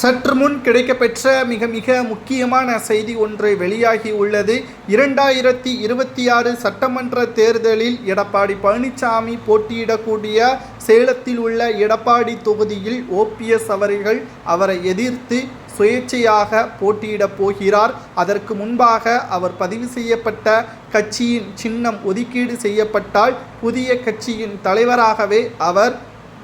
சற்று முன் கிடைக்கப்பெற்ற மிக மிக முக்கியமான செய்தி ஒன்று வெளியாகி உள்ளது. இரண்டாயிரத்தி இருபத்தி ஆறு சட்டமன்ற தேர்தலில் எடப்பாடி பழனிசாமி போட்டியிடக்கூடிய சேலத்தில் உள்ள எடப்பாடி தொகுதியில் ஓபிஎஸ் அவர்கள் அவரை எதிர்த்து சுயேட்சையாக போட்டியிடப் போகிறார். அதற்கு முன்பாக அவர் பதிவு செய்யப்பட்ட கட்சியின் சின்னம் ஒதுக்கீடு செய்யப்பட்டால் புதிய கட்சியின் தலைவராகவே அவர்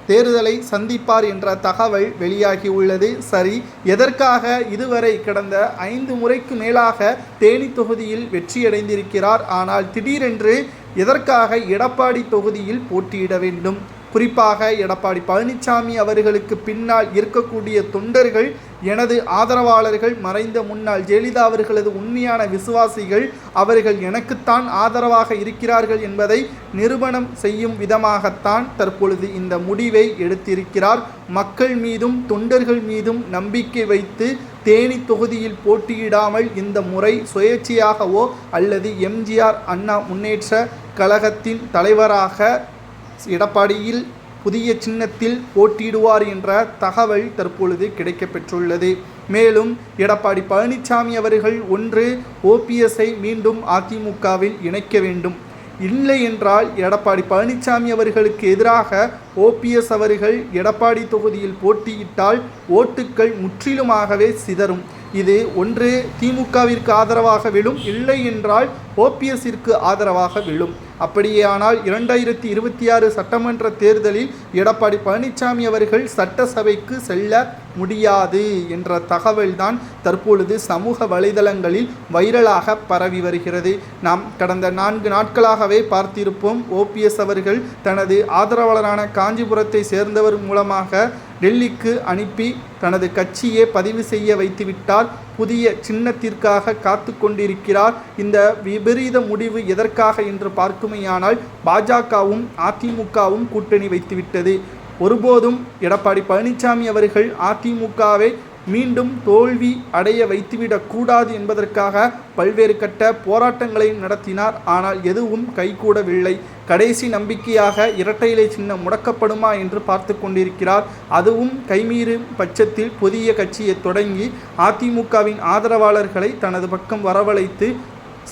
தேர்தலை சந்திப்பார் என்ற தகவல் வெளியாகியுள்ளது. சரி எதற்காக இதுவரை கடந்த ஐந்து முறைக்கு மேலாக தேனி தொகுதியில் வெற்றியடைந்திருக்கிறார்? ஆனால் திடீரென்று எதற்காக எடப்பாடி தொகுதியில் போட்டியிட வேண்டும்? குறிப்பாக எடப்பாடி பழனிசாமி அவர்களுக்கு பின்னால் இருக்கக்கூடிய தொண்டர்கள் எனது ஆதரவாளர்கள் மறைந்த முன்னாள் ஜெயலலிதா அவர்களது உண்மையான விசுவாசிகள் அவர்கள் எனக்குத்தான் ஆதரவாக இருக்கிறார்கள் என்பதை நிரூபணம் செய்யும் விதமாகத்தான் தற்பொழுது இந்த முடிவை எடுத்திருக்கிறார். மக்கள் மீதும் தொண்டர்கள் மீதும் நம்பிக்கை வைத்து தேனி தொகுதியில் போட்டியிடாமல் இந்த முறை சுயேட்சையாகவோ அல்லது எம்ஜிஆர் அண்ணா முன்னேற்ற கழகத்தின் தலைவராக எடப்பாடியில் புதிய சின்னத்தில் போட்டியிடுவார் என்ற தகவல் தற்பொழுது கிடைக்கப்பெற்றுள்ளது. மேலும் எடப்பாடி பழனிசாமி அவர்கள் ஒன்று ஓபிஎஸ்ஐ மீண்டும் அதிமுகவில் இணைக்க வேண்டும். இல்லை என்றால் எடப்பாடி பழனிசாமி அவர்களுக்கு எதிராக ஓபிஎஸ் அவர்கள் எடப்பாடி தொகுதியில் போட்டியிட்டால் ஓட்டுக்கள் முற்றிலுமாகவே சிதறும். இது ஒன்று திமுகவிற்கு ஆதரவாக விழும் இல்லை என்றால் ஓபிஎஸ்ஸிற்கு ஆதரவாக விழும். அப்படியேயானால் இரண்டாயிரத்தி இருபத்தி ஆறு சட்டமன்ற தேர்தலில் எடப்பாடி பழனிசாமி அவர்கள் சட்டசபைக்கு செல்ல முடியாது என்ற தகவல்தான் தற்பொழுது சமூக வலைதளங்களில் வைரலாக பரவி வருகிறது. நாம் கடந்த நான்கு நாட்களாகவே பார்த்திருப்போம் ஓபிஎஸ் அவர்கள் தனது ஆதரவாளரான காஞ்சிபுரத்தை சேர்ந்தவர் மூலமாக டெல்லிக்கு அனுப்பி தனது கட்சியை பதிவு செய்ய வைத்துவிட்டால் புதிய சின்னத்திற்காக காத்து கொண்டிருக்கிறார். இந்த விபரீத முடிவு எதற்காக என்று பார்க்குமையானால் பாஜகவும் அதிமுகவும் கூட்டணி வைத்துவிட்டது. ஒருபோதும் எடப்பாடி பழனிசாமி அவர்கள் அதிமுகவை மீண்டும் தோல்வி அடைய வைத்துவிடக்கூடாது என்பதற்காக பல்வேறு கட்ட போராட்டங்களை நடத்தினார். ஆனால் எதுவும் கைகூடவில்லை. கடைசி நம்பிக்கையாக இரட்டை இலை சின்னம் முடக்கப்படுமா என்று பார்த்து கொண்டிருக்கிறார். அதுவும் கைமீறும் பட்சத்தில் புதிய கட்சியை தொடங்கி அதிமுகவின் ஆதரவாளர்களை தனது பக்கம் வரவழைத்து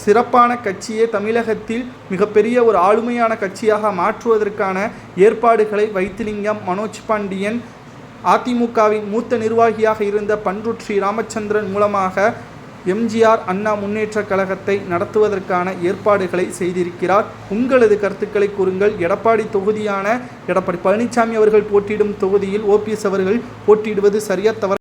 சிறப்பான கட்சியை தமிழகத்தில் மிகப்பெரிய ஒரு ஆளுமையான கட்சியாக மாற்றுவதற்கான ஏற்பாடுகளை வைத்திலிங்கம் மனோஜ் பாண்டியன் அதிமுகவின் மூத்த நிர்வாகியாக இருந்த பன்ருட் ராமச்சந்திரன் மூலமாக எம்ஜிஆர் அண்ணா முன்னேற்ற கழகத்தை நடத்துவதற்கான ஏற்பாடுகளை செய்திருக்கிறார். உங்களது கருத்துக்களை கூறுங்கள். எடப்பாடி தொகுதியான எடப்பாடி பழனிசாமி அவர்கள் போட்டியிடும் தொகுதியில் ஓபிஎஸ் அவர்கள் போட்டியிடுவது சரியா தவறு?